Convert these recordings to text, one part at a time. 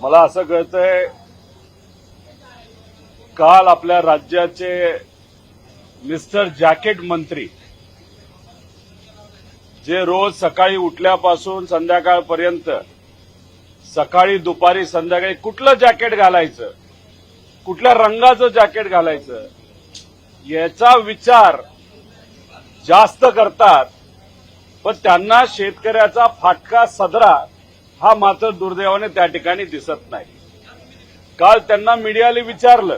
मला असं कळतंय काल आपल्या राज्याचे मिस्टर जॅकेट मंत्री जे रोज सकाळी उठल्यापासून संध्याकाळपर्यंत सकाळी दुपारी संध्याकाळी कुठलं जॅकेट घालायचं कुठल्या रंगाचं जॅकेट घालायचं याचा विचार जास्त करतात. पण त्यांना शेतकऱ्याचा फाटका सदरा हा मात्र दुर्दैवाने त्या ठिकाणी दिसत नाही. काल त्यांना मीडियाने विचारलं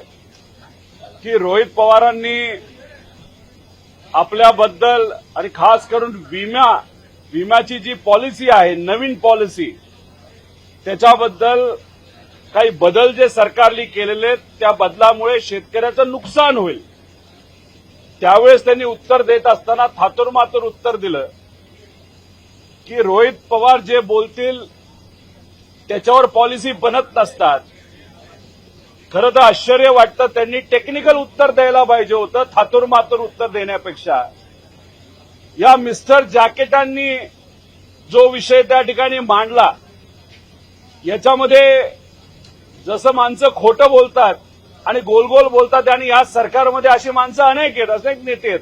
की रोहित पवारांनी आपल्याबद्दल आणि खास करून विमा विम्याची जी पॉलिसी आहे नवीन पॉलिसी त्याच्याबद्दल काही बदल जे सरकारने केलेले आहेत त्या बदलामुळे शेतकऱ्याचं नुकसान होईल. त्यावेळेस त्यांनी उत्तर देत असताना थातुरमातुर उत्तर दिलं की रोहित पवार जे बोलतील त्याच्यावर पॉलिसी बनत नसतात. खरं तर आश्चर्य वाटतं त्यांनी टेक्निकल उत्तर द्यायला पाहिजे होतं थातुरमातुर उत्तर देण्यापेक्षा. या मिस्टर जॅकेटांनी जो विषय त्या ठिकाणी मांडला याच्यामध्ये जसं माणसं खोटं बोलतात आणि गोल गोल बोलतात आणि या सरकारमध्ये अशी माणसं अनेक आहेत अनेक नेते आहेत.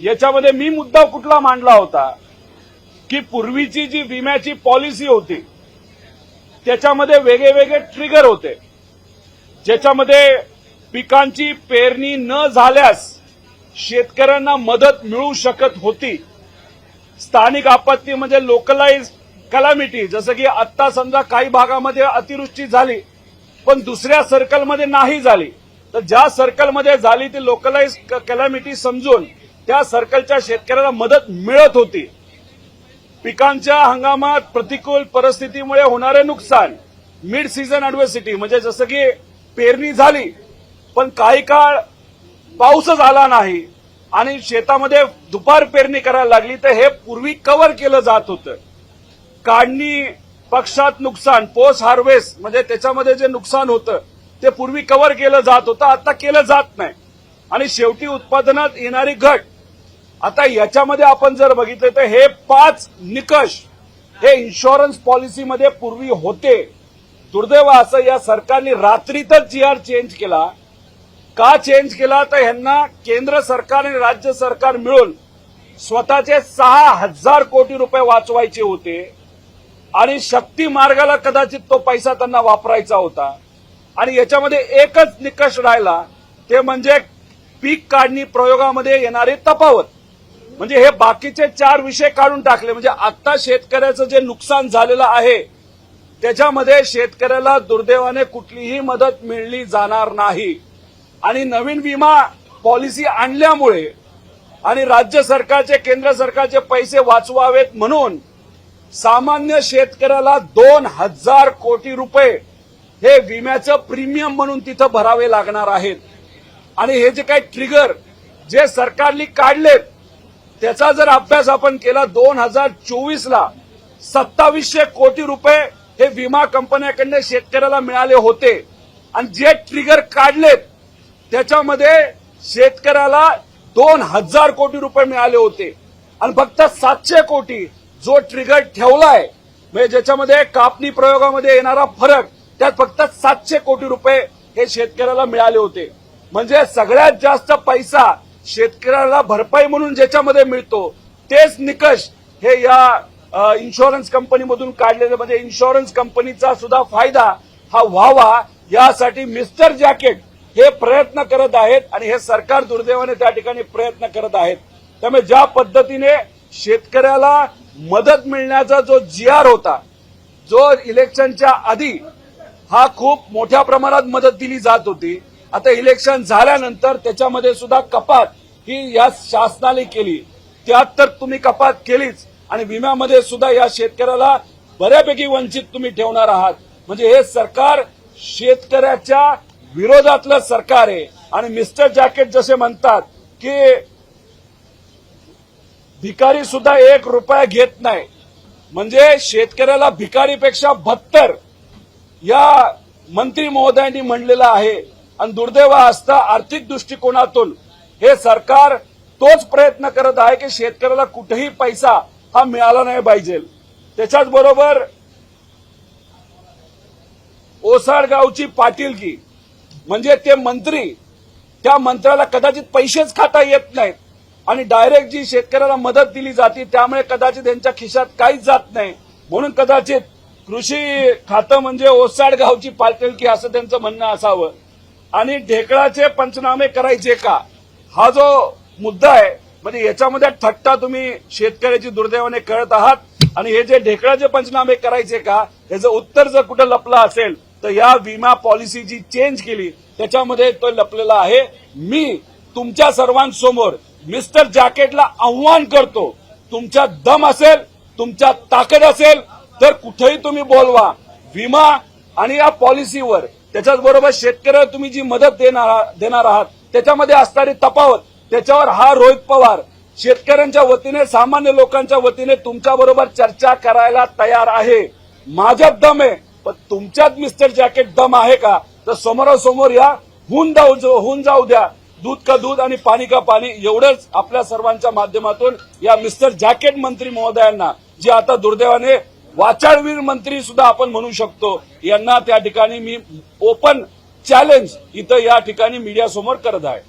याच्यामध्ये मी मुद्दा कुठला मांडला होता की पूर्वीची जी विम्याची पॉलिसी होती त्याच्यामध्ये वेगळे वेगळे ट्रिगर होते. ज्याच्यामध्ये पिकांची पेरणी न झाल्यास शेतकऱ्यांना मदत मिळू शकत होती. स्थानिक आपत्ती म्हणजे लोकलाइज कलामिटी जसं की आत्ता समजा काही भागामध्ये अतिवृष्टी झाली पण दुसऱ्या सर्कलमध्ये नाही झाली. तर ज्या सर्कलमध्ये झाली ती लोकलाइज कलामिटी समजून त्या सर्कलच्या शेतकऱ्याला मदत मिळत होती. पिकांच्या हंगामात प्रतिकूल परिस्थितीमुळे होणारे नुकसान मिड सीझन ॲडव्हर्सिटी म्हणजे जसं की पेरणी झाली पण काही काळ पाऊसच आला नाही आणि शेतामध्ये दुपार पेरणी करायला लागली तर हे पूर्वी कव्हर केलं जात होतं. काढणी पक्षात नुकसान पोस्ट हार्वेस्ट म्हणजे त्याच्यामध्ये जे नुकसान होतं ते पूर्वी कव्हर केलं जात होतं आता केलं जात नाही. आणि शेवटी उत्पादनात येणारी घट आता याच्यामध्ये आपण जर बघितलं तर हे पाच निकष हे इन्शुरन्स पॉलिसीमध्ये पूर्वी होते. दुर्दैव असं या सरकारने रात्रीतच जी आर चेंज केला. का चेंज केला? तर ह्यांना केंद्र सरकार आणि राज्य सरकार मिळून स्वतःचे सहा हजार कोटी रुपये वाचवायचे होते. आणि शक्ती मार्गाला कदाचित तो पैसा त्यांना वापरायचा होता. आणि याच्यामध्ये एकच निकष राहिला. ते म्हणजे पीक काढणी प्रयोगामध्ये येणारी तफावत. म्हणजे हे बाकीचे चार विषय काढून टाकले. म्हणजे आता शेतकऱ्याचं जे नुकसान झालेलं आहे त्याच्यामध्ये शेतकऱ्याला दुर्दैवाने कुठलीही मदत मिळली जाणार नाही. आणि नवीन विमा पॉलिसी आणल्यामुळे आणि राज्य सरकारचे केंद्र सरकारचे पैसे वाचवावेत म्हणून सामान्य शेतकऱ्याला दोन हजार कोटी रुपये हे विम्याचं प्रीमियम म्हणून तिथं भरावे लागणार आहेत. आणि हे जे काही ट्रिगर जे सरकारने काढलेत त्याचा जर अभ्यास आपण केला दोन हजार चोवीसला सत्तावीसशे कोटी रुपये हे विमा कंपन्याकडनं शेतकऱ्याला मिळाले होते. आणि जे ट्रिगर काढलेत त्याच्यामध्ये शेतकऱ्याला दोन हजार कोटी रुपये मिळाले होते. आणि फक्त सातशे कोटी जो ट्रिगर ठेवलाय म्हणजे ज्याच्यामध्ये कापणी प्रयोगामध्ये येणारा फरक त्यात फक्त सातशे कोटी रुपये हे शेतकऱ्याला मिळाले होते. म्हणजे सगळ्यात जास्त पैसा शेतकऱ्याला भरपाई म्हणून ज्याच्यामध्ये मिळतो तेच निकष हे या इन्शुरन्स कंपनीमधून काढलेले. म्हणजे इन्शुरन्स कंपनीचा सुद्धा फायदा हा व्हावा यासाठी मिस्टर जॅकेट हे प्रयत्न करत आहेत आणि हे सरकार दुर्दैवाने त्या ठिकाणी प्रयत्न करत आहेत. त्यामुळे ज्या पद्धतीने शेतकऱ्याला मदत मिळण्याचा जो जी आर होता जो इलेक्शनच्या आधी हा खूप मोठ्या प्रमाणात मदत दिली जात होती आता इलेक्शन झाल्यानंतर त्याच्यामध्ये सुद्धा कपात ही या शासनाने केली. त्यात तर तुम्ही कपात केलीच आणि विम्यामध्ये सुद्धा या शेतकऱ्याला बऱ्यापैकी वंचित तुम्ही ठेवणार आहात. म्हणजे हे सरकार शेतकऱ्याच्या विरोधातलं सरकार आहे. आणि मिस्टर जॅकेट जसे म्हणतात की भिकारी सुद्धा एक रुपया घेत नाही. म्हणजे शेतकऱ्याला भिकारीपेक्षा बत्तर या मंत्री महोदयांनी म्हणलेलं आहे. आणि दुर्दैव असता आर्थिक दृष्टिकोनातून. हे सरकार तोच प्रयत्न करत आहे की शेतकऱ्याला कुठेही पैसा हा मिळाला नाही पाहिजे. त्याच्याच बरोबर ओसाडगावची पाटीलकी म्हणजे ते मंत्री त्या मंत्र्याला कदाचित पैसेच खाता येत नाहीत. आणि डायरेक्ट जी शेतकऱ्याला मदत दिली जाते त्यामुळे कदाचित त्यांच्या खिशात काहीच जात नाही. म्हणून कदाचित कृषी खातं म्हणजे ओसाडगावची पाटीलकी असं त्यांचं म्हणणं असावं. आणि ढेकळाचे पंचनामे करायचे का? हा जो मुद्दा आहे म्हणजे याच्यामध्ये थट्टा तुम्ही शेतकऱ्याची दुर्दैवाने कळत आहात आणि हे जे ढेकळाचे पंचनामे करायचे का याचं उत्तर जर कुठं लपलं असेल तर या विमा पॉलिसी जी चेंज केली त्याच्यामध्ये तो लपलेला आहे. मी तुमच्या सर्वांसमोर मिस्टर जॅकेटला आव्हान करतो तुमच्या दम असेल तुमच्या ताकद असेल तर कुठेही तुम्ही बोलवा. विमा आणि या पॉलिसीवर त्याच्याच बरोबर शेतकऱ्याला तुम्ही जी मदत देणार देणार आहात त्याच्यामध्ये असणारी तफावत त्याच्यावर हा रोहित पवार शेतकऱ्यांच्या वतीने सामान्य लोकांच्या वतीने तुमच्या बरोबर चर्चा करायला तयार आहे. माझ्यात दम आहे पण तुमच्यात मिस्टर जॅकेट दम आहे का? तर समोरासमोर या होऊन जाऊ होऊन जाऊ द्या. दूध का दूध आणि पाणी का पाणी एवढंच आपल्या सर्वांच्या माध्यमातून या मिस्टर जॅकेट मंत्री महोदयांना जे आता दुर्दैवाने वाचाळवीर मंत्री सुद्धा आपण म्हणू शकतो. यांना त्या ठिकाणी मी ओपन चॅलेंज इथं या ठिकाणी मीडियासमोर करत आहे.